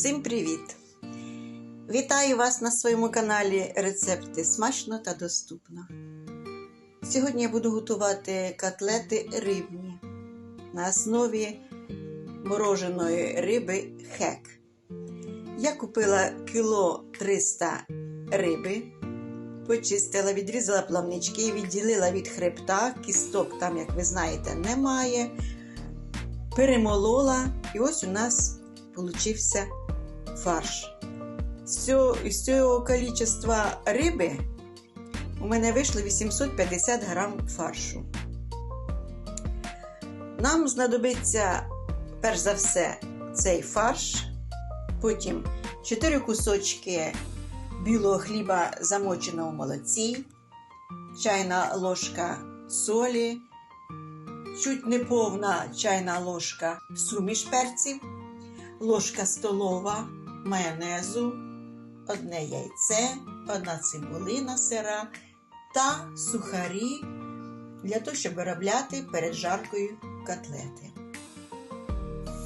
Всім привіт! Вітаю вас на своєму каналі Рецепти смачно та доступно. Сьогодні я буду готувати котлети рибні на основі мороженої риби хек. Я купила кіло 300 риби, почистила, відрізала плавнички, відділила від хребта, кісток там, як ви знаєте, немає. Перемолола, і ось у нас получився фарш. З цього, з цього количества риби у мене вийшло 850 грам фаршу. Нам знадобиться, перш за все, цей фарш, потім 4 кусочки білого хліба, замоченого в молоці, чайна ложка солі, чуть неповна чайна ложка суміш перців, ложка столова майонезу, одне яйце, одна цибулина сира та сухарі для того, щоб виробляти перед жаркою котлети.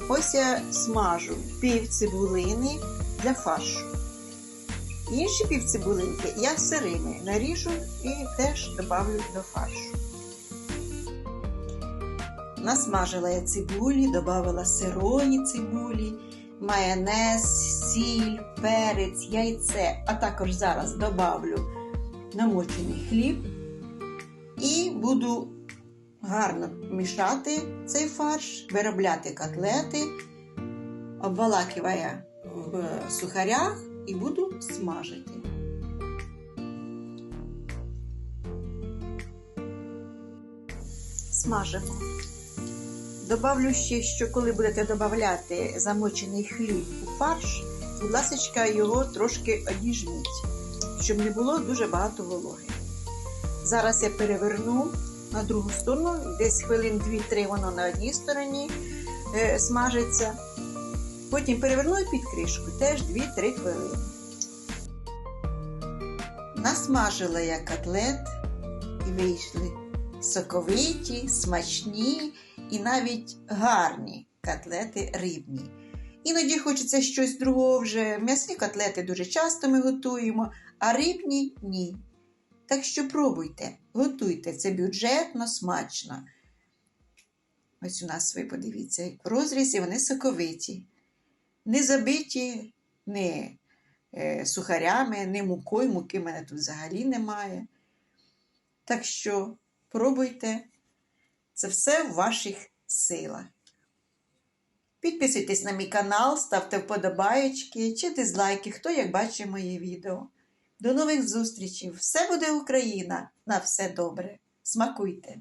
Ось я смажу пів цибулини для фаршу. Інші пів цибулинки я сирими наріжу і теж додавлю до фаршу. Насмажила я цибулі, додала сирої цибулі, майонез, сіль, перець, яйце, а також зараз додавлю намочений хліб і буду гарно мішати цей фарш, виробляти котлети, обвалакивая в сухарях і буду смажити. Смажимо. Добавлю ще, що коли будете додавати замочений хліб у фарш, будь ласка, його трошки одіжміть, щоб не було дуже багато вологи. Зараз я переверну на другу сторону, десь хвилин 2-3 воно на одній стороні е, смажиться. Потім переверну під кришку теж 2-3 хвилини. Насмажила я котлет і вийшли соковиті, смачні і навіть гарні котлети рибні. Іноді хочеться щось другого вже. М'ясні котлети дуже часто ми готуємо, а рибні ні. Так що пробуйте, готуйте це бюджетно, смачно. Ось у нас ви подивіться, в розрізі вони соковиті, не забиті не е, сухарями, не мукою, муки в мене тут взагалі немає. Так що пробуйте. Це все в ваших силах. Підписуйтесь на мій канал, ставте вподобаєчки чи дизлайки, хто як бачить мої відео. До нових зустрічей! Все буде Україна! На все добре! Смакуйте!